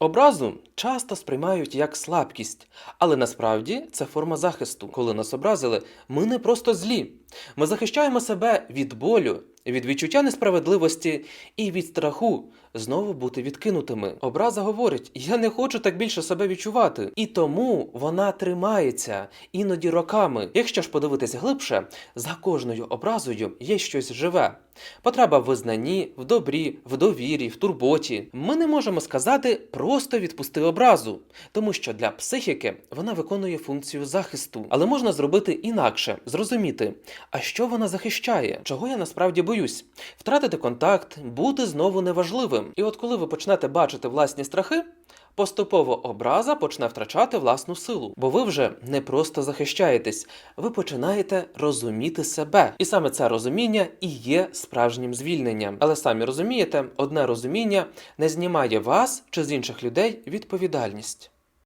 Образу часто сприймають як слабкість, але насправді це форма захисту. Коли нас образили, ми не просто злі. Ми захищаємо себе від болю, від відчуття несправедливості і від страху знову бути відкинутими. Образа говорить: я не хочу так більше себе відчувати, і тому вона тримається іноді роками. Якщо ж подивитись глибше, за кожною образою є щось живе. Потреба в визнанні, в добрі, в довірі, в турботі. Ми не можемо сказати просто відпусти образу, тому що для психіки вона виконує функцію захисту. Але можна зробити інакше, зрозуміти, а що вона захищає, чого я насправді боюсь, втратити контакт, бути знову неважливим. І от коли ви почнете бачити власні страхи. Поступово образа почне втрачати власну силу, бо ви вже не просто захищаєтесь, ви починаєте розуміти себе. І саме це розуміння і є справжнім звільненням. Але самі розумієте, одне розуміння не знімає вас чи з інших людей відповідальність.